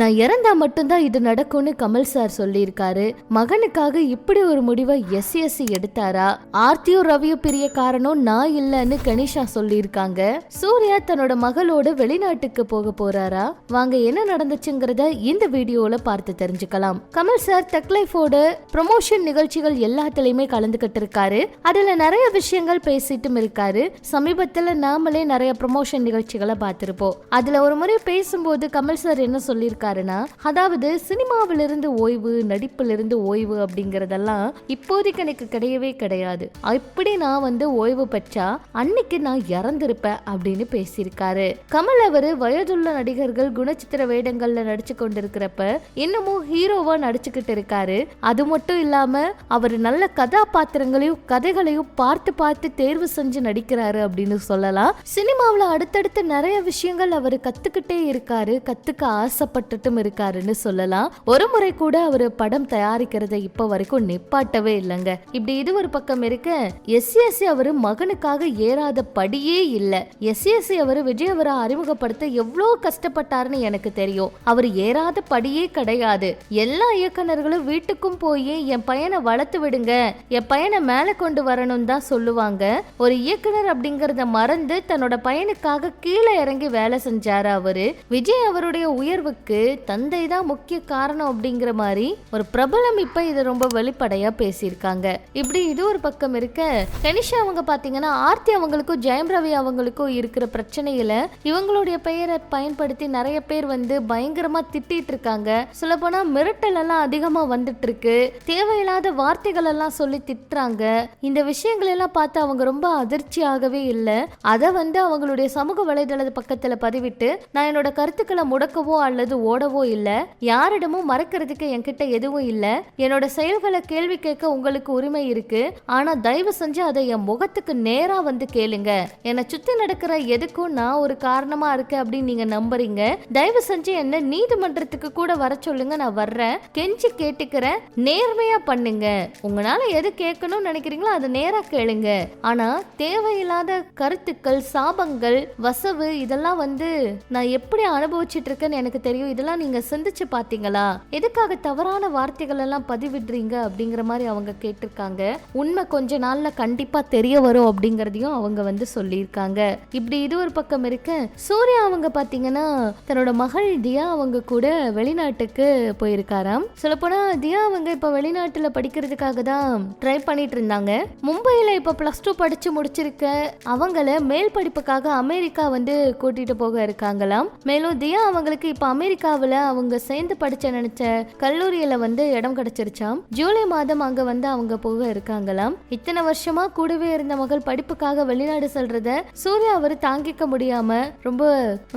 நான் இறந்தா மட்டும்தான் இது நடக்கும்னு கமல் சார் சொல்லியிருக்காரு. மகனுக்காக இப்படி ஒரு முடிவை எஸ் எஸ் எடுத்தாரா? ஆர்த்தியும் ரவியும் பிரிய காரணம் நான் இல்லைன்னு கணேஷா சொல்லியிருக்காங்க. சூர்யா தன்னோட மகளோட வெளிநாட்டுக்கு போக போறாரா? வாங்க என்ன நடந்துச்சுங்கிறத இந்த வீடியோல பார்த்து தெரிஞ்சுக்கலாம். கமல் சார் தக்லைஃபோட லைஃபோட ப்ரமோஷன் நிகழ்ச்சிகள் எல்லாத்துலயுமே கலந்துகிட்டு இருக்காரு. அதுல நிறைய விஷயங்கள் பேசிட்டும் இருக்காரு. சமீபத்துல நாமளே நிறைய ப்ரமோஷன் நிகழ்ச்சிகளை பார்த்திருப்போம். அதுல ஒரு முறை பேசும்போது கமல் சார் என்ன சொல்லியிருக்காரு? சொல்லியிருக்காருன்னா அதாவது சினிமாவிலிருந்து ஓய்வு நடிப்பிலிருந்து ஓய்வு அப்படிங்கறதெல்லாம் இப்போதைக்கு எனக்கு கிடையவே கிடையாது. இப்படி நான் வந்து ஓய்வு பெற்றா அன்னைக்கு நான் இறந்திருப்பேன் அப்படின்னு பேசியிருக்காரு. கமல் அவரு வயதுள்ள நடிகர்கள் குணச்சித்திர வேடங்கள்ல நடிச்சு கொண்டிருக்கிறப்ப இன்னமும் ஹீரோவா நடிச்சுக்கிட்டு இருக்காரு. அது மட்டும் இல்லாம அவர் நல்ல கதாபாத்திரங்களையும் கதைகளையும் பார்த்து பார்த்து தேர்வு செஞ்சு நடிக்கிறாரு அப்படின்னு சொல்லலாம். சினிமாவில் அடுத்தடுத்து நிறைய விஷயங்கள் அவர் கத்துக்கிட்டே இருக்காரு கத்துக்க ஆசைப்பட்டு ஆசைப்பட்டுட்டும் இருக்காருன்னு சொல்லலாம். ஒரு முறை கூட அவரு படம் தயாரிக்கிறத இப்ப வரைக்கும் நிப்பாட்டவே இல்லைங்க. இப்படி இது ஒரு பக்கம் இருக்க எஸ்எஸ்சி அவரு மகனுக்காக ஏறாத படியே இல்ல. எஸ்எஸ்சி அவரு விஜய் அவரை அறிமுகப்படுத்த எவ்வளோ கஷ்டப்பட்டாருன்னு எனக்கு தெரியும். அவர் ஏறாத படியே கிடையாது. எல்லா இயக்குனர்களும் வீட்டுக்கும் போய் என் பையனை வளர்த்து விடுங்க. என் பையனை மேல கொண்டு வரணும் தான் சொல்லுவாங்க. ஒரு இயக்குனர் அப்படிங்கறத மறந்து தன்னோட பையனுக்காக கீழே இறங்கி வேலை செஞ்சாரு அவரு. விஜய் அவருடைய உயர்வுக்கு தந்தை தான் முக்கிய காரணம் அப்படிங்கிற மாதிரி ஒரு பிரபலம் இப்ப இதை ரொம்ப வெளிப்படையா பேசியிருக்காங்க. இப்படி இது ஒரு பக்கம் இருக்க கனிஷா அவங்க பாத்தீங்கன்னா ஆர்த்தி அவங்களுக்கும் ஜெயம் ரவி அவங்களுக்கும் இருக்கிற பிரச்சனையில இவங்களுடைய பெயரை பயன்படுத்தி நிறைய பேர் வந்து பயங்கரமா திட்டிட்டு இருக்காங்க. சொல்ல போனா மிரட்டல் எல்லாம் அதிகமா வந்துட்டு இருக்கு. தேவையில்லாத வார்த்தைகள் எல்லாம் சொல்லி திட்டுறாங்க. இந்த விஷயங்கள் எல்லாம் பார்த்து அவங்க ரொம்ப அதிர்ச்சியாகவே இல்லை. அதை வந்து அவங்களுடைய சமூக வலைதள பக்கத்துல பதிவிட்டு நான் என்னோட கருத்துக்களை முடக்கவோ அல்லது ஓடவோ இல்லை யாரிடமும் மறக்கிறதுக்கு என்கிட்ட எதுவும் இல்லை. என்னோட செயல்களை கேள்வி கேட்க உங்களுக்கு உரிமை இருக்கு. ஆனா தயவு செஞ்சு அதை என் முகத்துக்கு நேரா வந்து கேளுங்க. என்னை சுத்தி நடக்கிற எதுக்கும் நான் ஒரு காரணமா இருக்கேன் அப்படின்னு நீங்க நம்புறீங்க. தயவு செஞ்சு என்ன நீதிமன்றத்துக்கு கூட வர சொல்லுங்க நான் வர்றேன். கெஞ்சி கேட்டுக்கிறேன் நேர்மையா பண்ணுங்க. உங்களால எது கேட்கணும்னு நினைக்கிறீங்களோ அதை நேரா கேளுங்க. ஆனா தேவையில்லாத கருத்துக்கள் சாபங்கள் வசவு இதெல்லாம் வந்து நான் எப்படி அனுபவிச்சிட்டு இருக்கேன்னு எனக்கு தெரியும். இதெல்லாம் நீங்க சிந்திச்சு பாத்தீங்களா? எதுக்காக தவறான வார்த்தைகள் எல்லாம் பதிவிடுறீங்க அப்படிங்கிற மாதிரி அவங்க கேட்டிருக்காங்க. உண்மை கொஞ்ச நாள்ல கண்டிப்பா தெரிய வரும் அப்படிங்கறதையும் அவங்க வந்து சொல்லியிருக்காங்க. இப்படி இது ஒரு பக்கம் இருக்க. சூர்யா அவங்க பாத்தீங்கன்னா தன்னோட மகள் தியா அவங்க கூட வெளிநாட்டுக்கு போயிருக்காராம். சொல்லப்போனா தியா அவங்க இப்ப வெளிநாட்டுல படிக்கிறதுக்காக தான் ட்ரை பண்ணிட்டு இருந்தாங்க. மும்பையில இப்ப பிளஸ் டூ படிச்சு முடிச்சிருக்க அவங்கள மேல் படிப்புக்காக அமெரிக்கா வந்து கூட்டிட்டு போக இருக்காங்களாம். மேலும் தியா அவங்களுக்கு இப்ப அமெரிக்காவில் அவங்க சேர்ந்து படிச்ச நினைச்ச கல்லூரியில வந்து இடம் கிடைச்சிருச்சாம். ஜூலை மாதம் அங்க வந்து அவங்க போக இருக்காங்களாம். இத்தனை வருஷமா கூடவே இருந்த மகள் படிப்புக்காக வெளிநாடு செல்றத சூர்யா அவர் தாங்கிக்க முடியாம ரொம்ப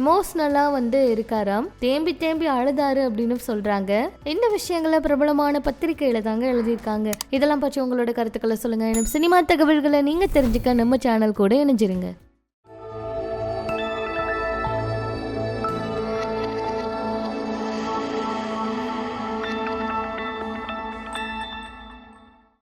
எமோஷனலா வந்து இருக்காராம். தேம்பி தேம்பி அழுதாரு அப்படின்னு சொல்றாங்க. இந்த விஷயங்களை பிரபலமான பத்திரிகையில தாங்க எழுதியிருக்காங்க. இதெல்லாம் பற்றி உங்களோட கருத்துக்களை சொல்லுங்க. சினிமா தகவல்களை நீங்க தெரிஞ்சுக்க நம்ம சேனல் கூட இணைஞ்சிருங்க.